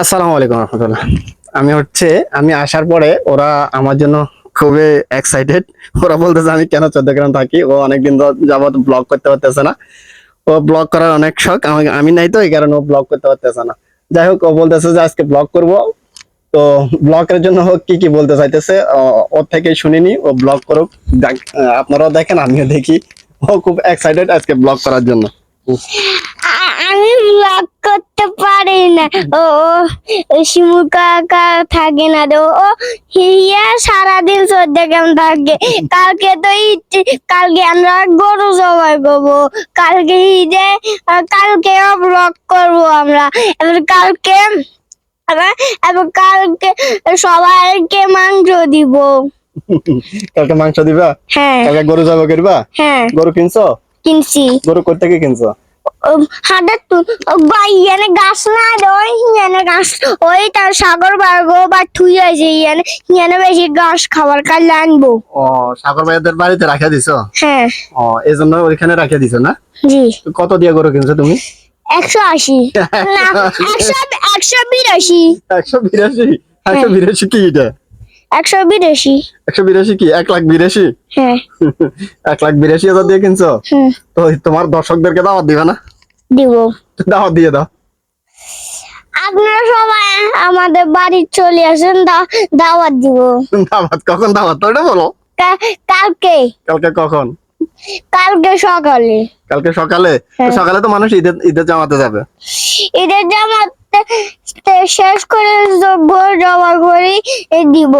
আসসালামু আলাইকুম রহমতুল্লাহ। আমি হচ্ছে, আমি আসার পরে ওরা আমার জন্য খুবই এক্সাইটেড ওরা বলতেছে, আমি কেন চৌদ্দগ্রাম থাকি? ও অনেকদিন যাবত ব্লগ করতে পারতেছে না। ও ব্লগ করার অনেক শখ। আমি আমি নাই তো, এই কারণে ও ব্লগ করতে পারতেছে না। যাই হোক, ও বলতেছে যে, আজকে ব্লগ করব। তো ব্লগের জন্য হোক কি কি বলতে চাইতেছে ওর থেকে শুনিনি, ও ব্লগ করুক। আপনারাও দেখেন, আমিও দেখি। ও খুব এক্সাইটেড আজকে ব্লগ করার জন্য। আমি ব্লগ করতে পারি না। ও শিমু কাকা থাকে না রে। ও হিয়া সারাদিন সদ্য কেমন থাকে। কালকে তো কালকে আমরা গরু জবাই করব। কালকে ঈদে আহ, কালকে ব্লগ করব আমরা। এবার কালকে এবার কালকে সবাইকে মাংস দিব। কালকে মাংস দিবা? হ্যাঁ। কালকে গরু যাব করবা? হ্যাঁ। গরু কিনছো? কিনছি। গরু কোথা থেকে কিনছো? হাটের বা ইয়ানে গাছ না ওই ইয়ানে গাছ ওই তার সাগর বার্গো বা থুই আছে ইয়ানে ইয়ানে বেশি ঘাস খাবার কালে আনব। ও সাগর ভাইয়াদের বাড়িতে রাখা দিছো? হ্যাঁ। ও এই জন্য ওইখানে রাখা দিছো না? জি। কত দিয়ে গরু কিনছো তুমি? একশো আশি। না একশো একশো বিরাশি। একশো বিরাশি? একশো বিরাশি কি এটা? একশো বিরাশি। একশো বিরাশি কি? এক লাখ বিরাশি? হ্যাঁ। এক লাখ বিরাশি হাজার দিয়ে কিনছো? তো তোমার দর্শকদেরকে দাওয়াত দিবে না? দিব। দাওয়াত দিয়ে দাও। আপনারা সবাই আমাদের বাড়ি চলে আসেন দাওয়াত দিব। দাওয়াত কখন দাওয়াত? ওটা বলো। কালকে। কালকে কখন? কালকে সকালে। কালকে সকালে? হ্যাঁ। সকালে তো মানুষ ঈদের ঈদের জামাতে যাবে। ঈদের জামাতে শেষ করে জমা করি দিব।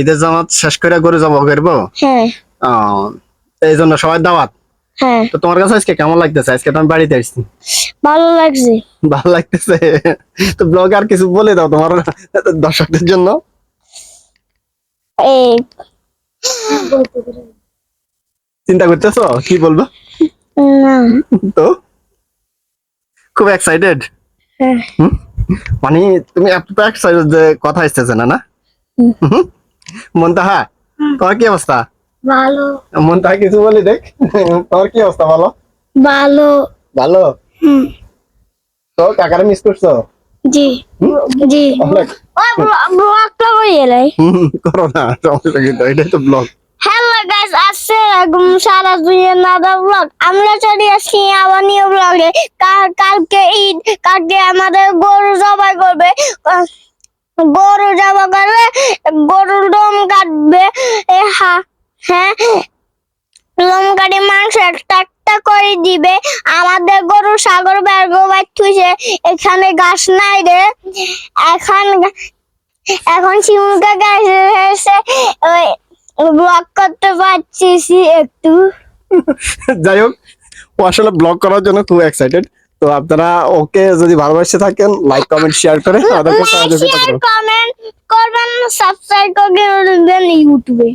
ঈদের জামাত শেষ করে গরু জবা করব? হ্যাঁ। এই জন্য সবাই দাওয়াত? হ্যাঁ। তো তোমার কাছে আজকে কেমন লাগতেছে? আজকে তো আমি বাড়িতে আসছি। ভালো লাগছে। ভালো লাগতেছে। তো ব্লগ আর কিছু বলে দাও তোমার দর্শকদের জন্য। চিন্তা করতেছো? কি বলব? তো? খুব এক্সাইটেড মানে তুমি এত এক্সাইটেড যে কথা আসতেছে না না? মন্তাহা তোমার কি অবস্থা? ভালো। মন্তাহা কিছু বলি দেখ তোমার কি অবস্থা বলো? ভালো। ভালো? তো কাকারে মিস করছ? জি। জি। ব্লগটা করি এলাই করো না সমস্যা কিন্তু এটাই তো ব্লগ হ্যালো গাইস সারা নাদা ব্লগ আমরা চলে আসছি নিউ ব্লগে কালকে ঈদ, কালকে আমাদের গরু জবাই করবে। গরু জবাই করবে, গরুর কাটবে। হ্যাঁ। লোম কাটে মাংস একটা একটা করে দিবে। আমাদের গরু সাগর বের থুইছে এখানে ঘাস নাই রে। এখন এখন শিমুকা গাছ ব্লক করতে পারছি একটু। যাই হোক ও আসলে ব্লগ করার জন্য খুব এক্সাইটেড তো আপনারা ওকে যদি ভালোবাসে থাকেন লাইক কমেন্ট শেয়ার করে আমাদেরকে সাহায্য করবেন কমেন্ট করবেন সাবস্ক্রাইব করে দেবেন ইউটিউবে